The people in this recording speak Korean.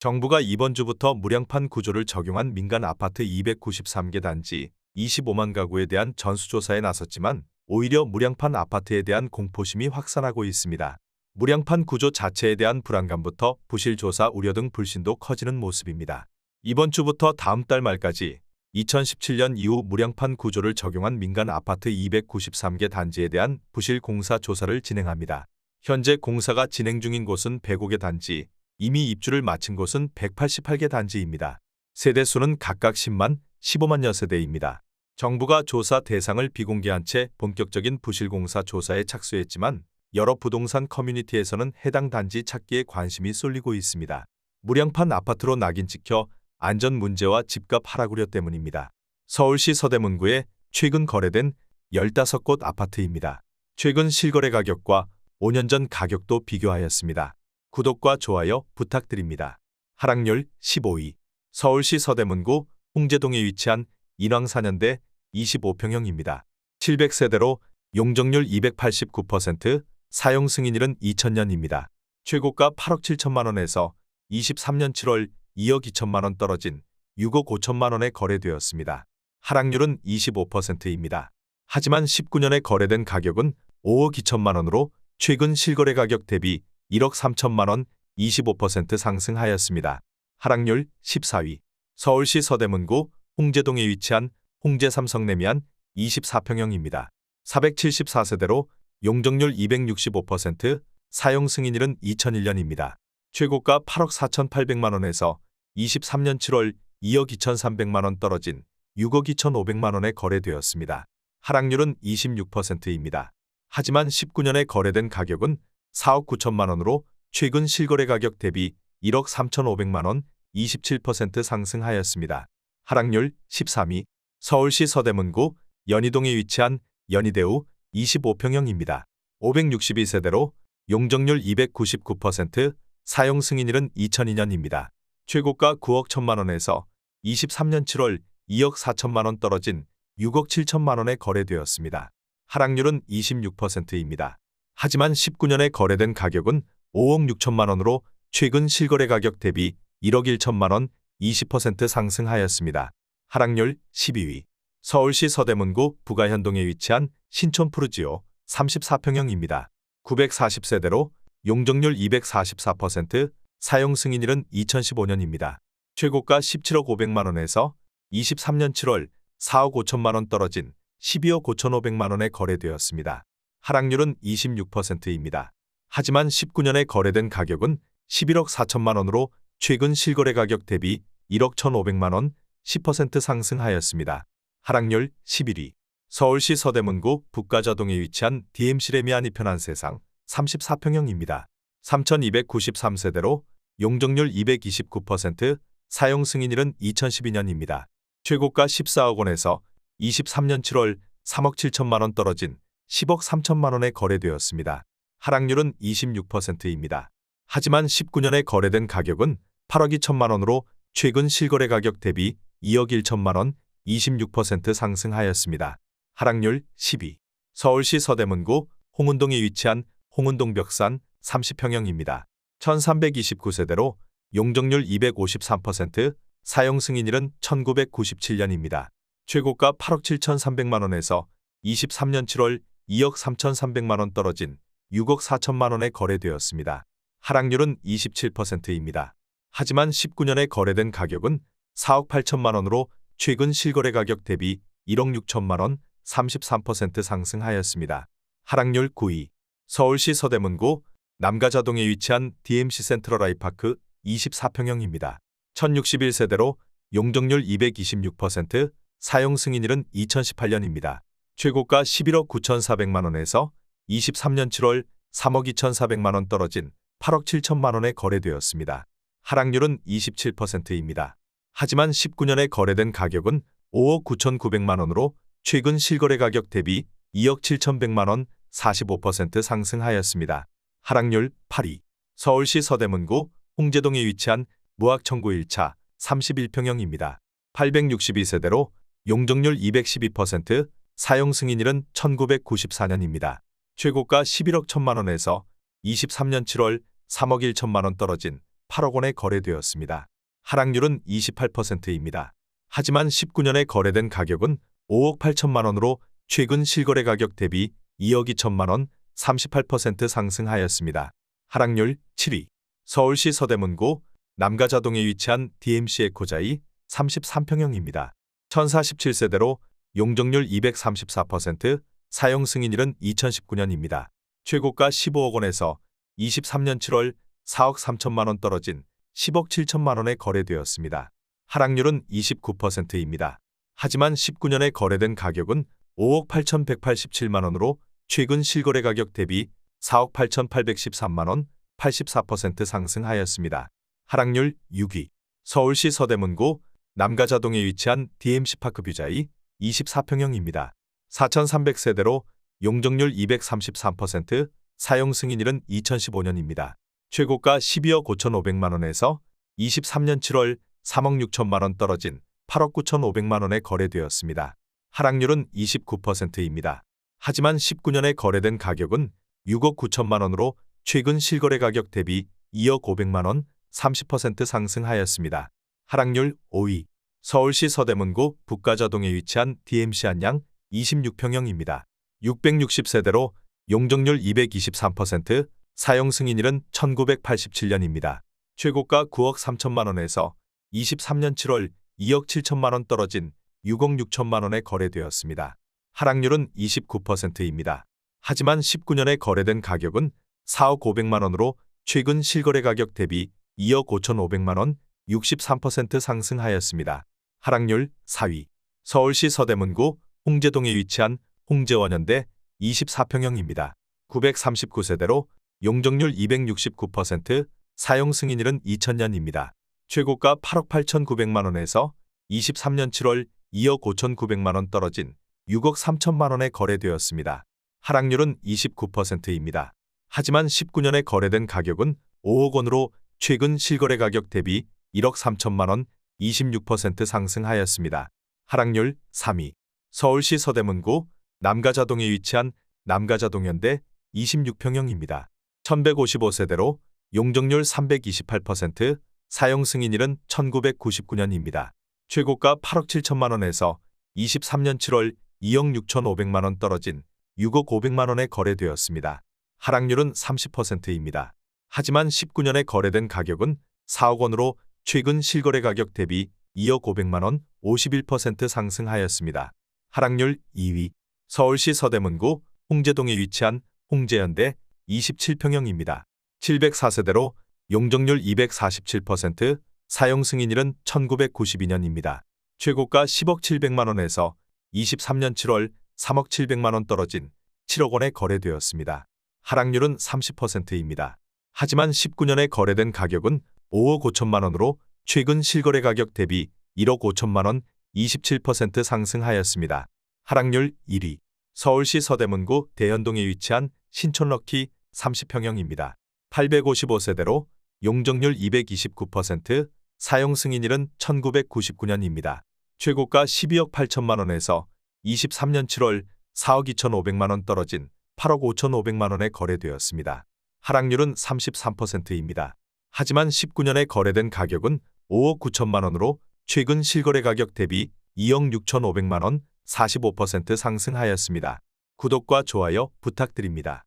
정부가 이번 주부터 무량판 구조를 적용한 민간 아파트 293개 단지 25만 가구에 대한 전수조사에 나섰지만 오히려 무량판 아파트에 대한 공포심이 확산하고 있습니다. 무량판 구조 자체에 대한 불안감부터 부실 조사 우려 등 불신도 커지는 모습입니다. 이번 주부터 다음 달 말까지 2017년 이후 무량판 구조를 적용한 민간 아파트 293개 단지에 대한 부실 공사 조사를 진행합니다. 현재 공사가 진행 중인 곳은 105개 단지, 이미 입주를 마친 곳은 188개 단지입니다. 세대 수는 각각 10만, 15만여 세대입니다. 정부가 조사 대상을 비공개한 채 본격적인 부실공사 조사에 착수했지만 여러 부동산 커뮤니티에서는 해당 단지 찾기에 관심이 쏠리고 있습니다. 무량판 아파트로 낙인 찍혀 안전 문제와 집값 하락 우려 때문입니다. 서울시 서대문구에 최근 거래된 15곳 아파트입니다. 최근 실거래 가격과 5년 전 가격도 비교하였습니다. 구독과 좋아요 부탁드립니다. 하락률 15위 서울시 서대문구 홍제동에 위치한 인왕 4년대 25평형입니다. 700세대로 용적률 289%, 사용 승인일은 2000년입니다. 최고가 8억 7천만 원에서 23년 7월 2억 2천만 원 떨어진 6억 5천만 원에 거래되었습니다. 하락률은 25%입니다. 하지만 19년에 거래된 가격은 5억 2천만 원으로 최근 실거래 가격 대비 1억 3천만 원 25% 상승하였습니다. 하락률 14위 서울시 서대문구 홍제동에 위치한 홍제 삼성내미안 24평형입니다. 474세대로 용적률 265%, 사용 승인일은 2001년입니다. 최고가 8억 4,800만 원에서 23년 7월 2억 2,300만 원 떨어진 6억 2,500만 원에 거래되었습니다. 하락률은 26%입니다. 하지만 19년에 거래된 가격은 4억 9천만 원으로 최근 실거래 가격 대비 1억 3,500만 원 27% 상승하였습니다. 하락률 13위 서울시 서대문구 연희동에 위치한 연희대우 25평형입니다. 562세대로 용적률 299%, 사용 승인일은 2002년입니다. 최고가 9억 1천만 원에서 23년 7월 2억 4천만 원 떨어진 6억 7천만 원에 거래되었습니다. 하락률은 26%입니다. 하지만 19년에 거래된 가격은 5억 6천만 원으로 최근 실거래 가격 대비 1억 1천만 원 20% 상승하였습니다. 하락률 12위 서울시 서대문구 부가현동에 위치한 신촌 푸르지오 34평형입니다. 940세대로 용적률 244%, 사용 승인일은 2015년입니다. 최고가 17억 500만 원에서 23년 7월 4억 5천만 원 떨어진 12억 5천 5백만 원에 거래되었습니다. 하락률은 26%입니다. 하지만 19년에 거래된 가격은 11억 4천만 원으로 최근 실거래 가격 대비 1억 1,500만 원 10% 상승하였습니다. 하락률 11위 서울시 서대문구 북가자동에 위치한 DMC 레미안 이 편한 세상 34평형입니다. 3293세대로 용적률 229%, 사용 승인일은 2012년입니다. 최고가 14억 원에서 23년 7월 3억 7천만 원 떨어진 10억 3천만 원에 거래되었습니다. 하락률은 26%입니다. 하지만 19년에 거래된 가격은 8억 2천만 원으로 최근 실거래 가격 대비 2억 1천만 원 26% 상승하였습니다. 하락률 12. 서울시 서대문구 홍은동에 위치한 홍은동 벽산 30평형입니다. 1329세대로 용적률 253%, 사용 승인일은 1997년입니다. 최고가 8억 7,300만 원에서 23년 7월 2억 3,300만 원 떨어진 6억 4천만 원에 거래되었습니다. 하락률은 27%입니다. 하지만 19년에 거래된 가격은 4억 8천만 원으로 최근 실거래 가격 대비 1억 6천만 원 33% 상승하였습니다. 하락률 9위 서울시 서대문구 남가자동에 위치한 DMC 센트럴 아이파크 24평형입니다. 1061세대로 용적률 226%, 사용 승인일은 2018년입니다. 최고가 11억 9,400만 원에서 23년 7월 3억 2,400만 원 떨어진 8억 7천만 원에 거래되었습니다. 하락률은 27%입니다. 하지만 19년에 거래된 가격은 5억 9,900만 원으로 최근 실거래 가격 대비 2억 7,100만 원 45% 상승하였습니다. 하락률 8위 서울시 서대문구 홍제동에 위치한 무학청구 1차 31평형입니다. 862세대로 용적률 212%, 사용 승인일은 1994년입니다. 최고가 11억 1천만 원에서 23년 7월 3억 1천만 원 떨어진 8억 원에 거래되었습니다. 하락률은 28%입니다. 하지만 19년에 거래된 가격은 5억 8천만 원으로 최근 실거래 가격 대비 2억 2천만 원 38% 상승하였습니다. 하락률 7위 서울시 서대문구 남가자동에 위치한 DMC 에코자이 33평형입니다. 1047세대로 용적률 234%, 사용 승인일은 2019년입니다. 최고가 15억 원에서 23년 7월 4억 3천만 원 떨어진 10억 7천만 원에 거래되었습니다. 하락률은 29%입니다. 하지만 19년에 거래된 가격은 5억 8,187만 원으로 최근 실거래 가격 대비 4억 8,813만 원 84% 상승하였습니다. 하락률 6위 서울시 서대문구 남가자동에 위치한 DMC파크 뷰자이 24평형입니다. 4,300세대로 용적률 233%, 사용 승인일은 2015년입니다. 최고가 12억 5,500만 원에서 23년 7월 3억 6천만 원 떨어진 8억 9,500만 원에 거래되었습니다. 하락률은 29%입니다. 하지만 19년에 거래된 가격은 6억 9천만 원으로 최근 실거래 가격 대비 2억 500만 원 30% 상승하였습니다. 하락률 5위 서울시 서대문구 북가자동에 위치한 DMC 한양 26평형입니다. 660세대로 용적률 223%, 사용 승인일은 1987년입니다. 최고가 9억 3천만 원에서 23년 7월 2억 7천만 원 떨어진 6억 6천만 원에 거래되었습니다. 하락률은 29%입니다. 하지만 19년에 거래된 가격은 4억 500만 원으로 최근 실거래 가격 대비 2억 5천5백만 원 63% 상승하였습니다. 하락률 4위 서울시 서대문구 홍제동에 위치한 홍제원현대 24평형입니다. 939세대로 용적률 269%, 사용 승인일은 2000년입니다. 최고가 8억 8,900만 원에서 23년 7월 2억 5,900만 원 떨어진 6억 3천만 원에 거래되었습니다. 하락률은 29%입니다. 하지만 19년에 거래된 가격은 5억 원으로 최근 실거래 가격 대비 1억 3천만 원 26% 상승하였습니다. 하락률 3위 서울시 서대문구 남가자동에 위치한 남가자동현대 26평형입니다. 1155세대로 용적률 328%, 사용 승인일은 1999년입니다. 최고가 8억 7천만 원에서 23년 7월 2억 6천5백만 원 떨어진 6억 5백만 원에 거래되었습니다. 하락률은 30%입니다. 하지만 19년에 거래된 가격은 4억 원으로 최근 실거래 가격 대비 2억 5백만 원 51% 상승하였습니다. 하락률 2위 서울시 서대문구 홍제동에 위치한 홍제현대 27평형입니다. 704세대로 용적률 247%, 사용 승인일은 1992년입니다. 최고가 10억 700만 원에서 23년 7월 3억 700만 원 떨어진 7억 원에 거래되었습니다. 하락률은 30%입니다. 하지만 19년에 거래된 가격은 5억 5천만 원으로 최근 실거래 가격 대비 1억 5천만 원 27% 상승하였습니다. 하락률 1위 서울시 서대문구 대현동에 위치한 신촌럭키 30평형입니다. 855세대로 용적률 229%, 사용 승인일은 1999년입니다. 최고가 12억 8천만 원에서 23년 7월 4억 2천5백만 원 떨어진 8억 5천5백만 원에 거래되었습니다. 하락률은 33%입니다. 하지만 19년에 거래된 가격은 5억 9천만 원으로 최근 실거래 가격 대비 2억 6천5백만 원 45% 상승하였습니다. 구독과 좋아요 부탁드립니다.